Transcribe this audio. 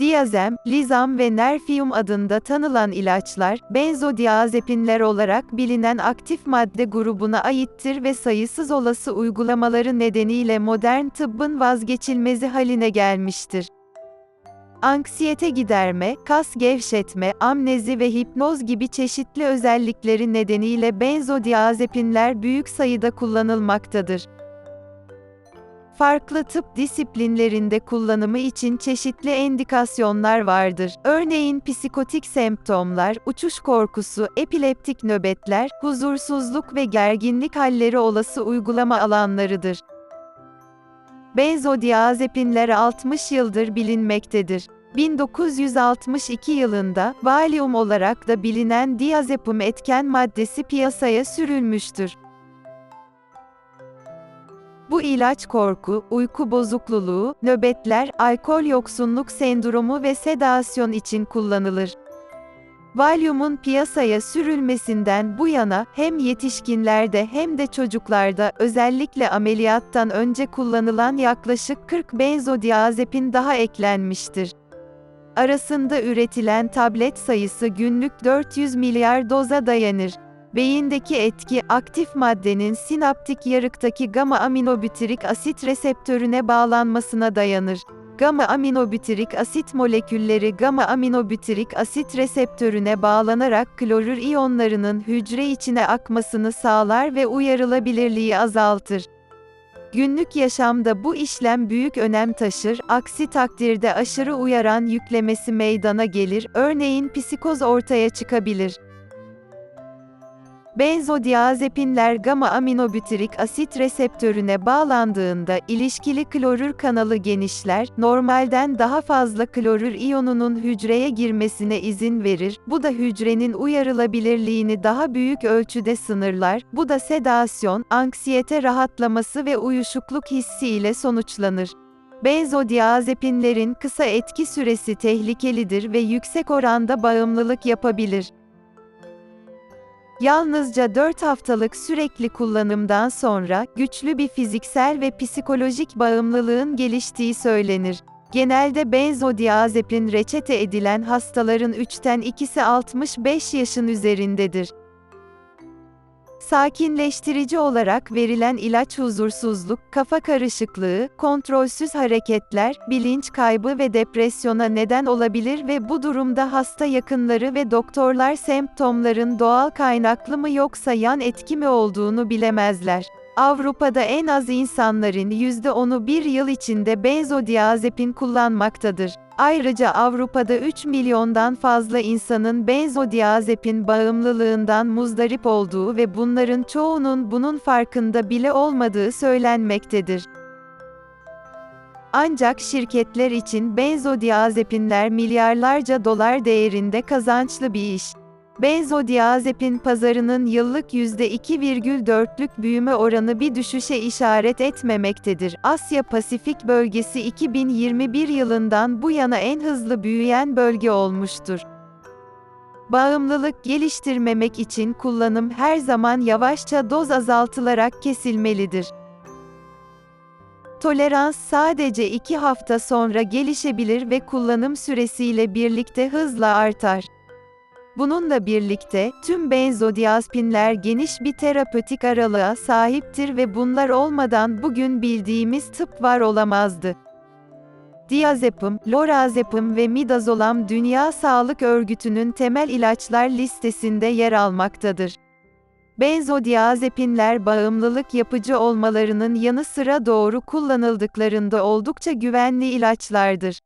Diazem, Lizam ve Nerfium adında tanılan ilaçlar, benzodiazepinler olarak bilinen aktif madde grubuna aittir ve sayısız olası uygulamaları nedeniyle modern tıbbın vazgeçilmezi haline gelmiştir. Anksiyete giderme, kas gevşetme, amnezi ve hipnoz gibi çeşitli özellikleri nedeniyle benzodiazepinler büyük sayıda kullanılmaktadır. Farklı tıp disiplinlerinde kullanımı için çeşitli endikasyonlar vardır. Örneğin psikotik semptomlar, uçuş korkusu, epileptik nöbetler, huzursuzluk ve gerginlik halleri olası uygulama alanlarıdır. Benzodiazepinler 60 yıldır bilinmektedir. 1962 yılında, Valium olarak da bilinen diazepam etken maddesi piyasaya sürülmüştür. Bu ilaç korku, uyku bozukluluğu, nöbetler, alkol yoksunluk sendromu ve sedasyon için kullanılır. Valium'un piyasaya sürülmesinden bu yana hem yetişkinlerde hem de çocuklarda özellikle ameliyattan önce kullanılan yaklaşık 40 benzodiazepin daha eklenmiştir. Arasında üretilen tablet sayısı günlük 400 milyar doza dayanır. Beyindeki etki, aktif maddenin sinaptik yarıktaki gama aminobütirik asit reseptörüne bağlanmasına dayanır. Gama aminobütirik asit molekülleri gama aminobütirik asit reseptörüne bağlanarak klorür iyonlarının hücre içine akmasını sağlar ve uyarılabilirliği azaltır. Günlük yaşamda bu işlem büyük önem taşır, aksi takdirde aşırı uyaran yüklemesi meydana gelir, örneğin psikoz ortaya çıkabilir. Benzodiazepinler gama aminobütirik asit reseptörüne bağlandığında ilişkili klorür kanalı genişler, normalden daha fazla klorür iyonunun hücreye girmesine izin verir, bu da hücrenin uyarılabilirliğini daha büyük ölçüde sınırlar, bu da sedasyon, anksiyete rahatlaması ve uyuşukluk hissi ile sonuçlanır. Benzodiazepinlerin kısa etki süresi tehlikelidir ve yüksek oranda bağımlılık yapabilir. Yalnızca 4 haftalık sürekli kullanımdan sonra, güçlü bir fiziksel ve psikolojik bağımlılığın geliştiği söylenir. Genelde benzodiazepin reçete edilen hastaların 3'ten 2'si 65 yaşın üzerindedir. Sakinleştirici olarak verilen ilaç huzursuzluk, kafa karışıklığı, kontrolsüz hareketler, bilinç kaybı ve depresyona neden olabilir ve bu durumda hasta yakınları ve doktorlar semptomların doğal kaynaklı mı yoksa yan etki mi olduğunu bilemezler. Avrupa'da en az insanların %10'u bir yıl içinde benzodiazepin kullanmaktadır. Ayrıca Avrupa'da 3 milyondan fazla insanın benzodiazepin bağımlılığından muzdarip olduğu ve bunların çoğunun bunun farkında bile olmadığı söylenmektedir. Ancak şirketler için benzodiazepinler milyarlarca dolar değerinde kazançlı bir iş. Benzodiazepin pazarının yıllık %2,4'lük büyüme oranı bir düşüşe işaret etmemektedir. Asya Pasifik bölgesi 2021 yılından bu yana en hızlı büyüyen bölge olmuştur. Bağımlılık geliştirmemek için kullanım her zaman yavaşça doz azaltılarak kesilmelidir. Tolerans sadece 2 hafta sonra gelişebilir ve kullanım süresiyle birlikte hızla artar. Bununla birlikte, tüm benzodiazepinler geniş bir terapötik aralığa sahiptir ve bunlar olmadan bugün bildiğimiz tıp var olamazdı. Diazepam, lorazepam ve midazolam Dünya Sağlık Örgütü'nün temel ilaçlar listesinde yer almaktadır. Benzodiazepinler bağımlılık yapıcı olmalarının yanı sıra doğru kullanıldıklarında oldukça güvenli ilaçlardır.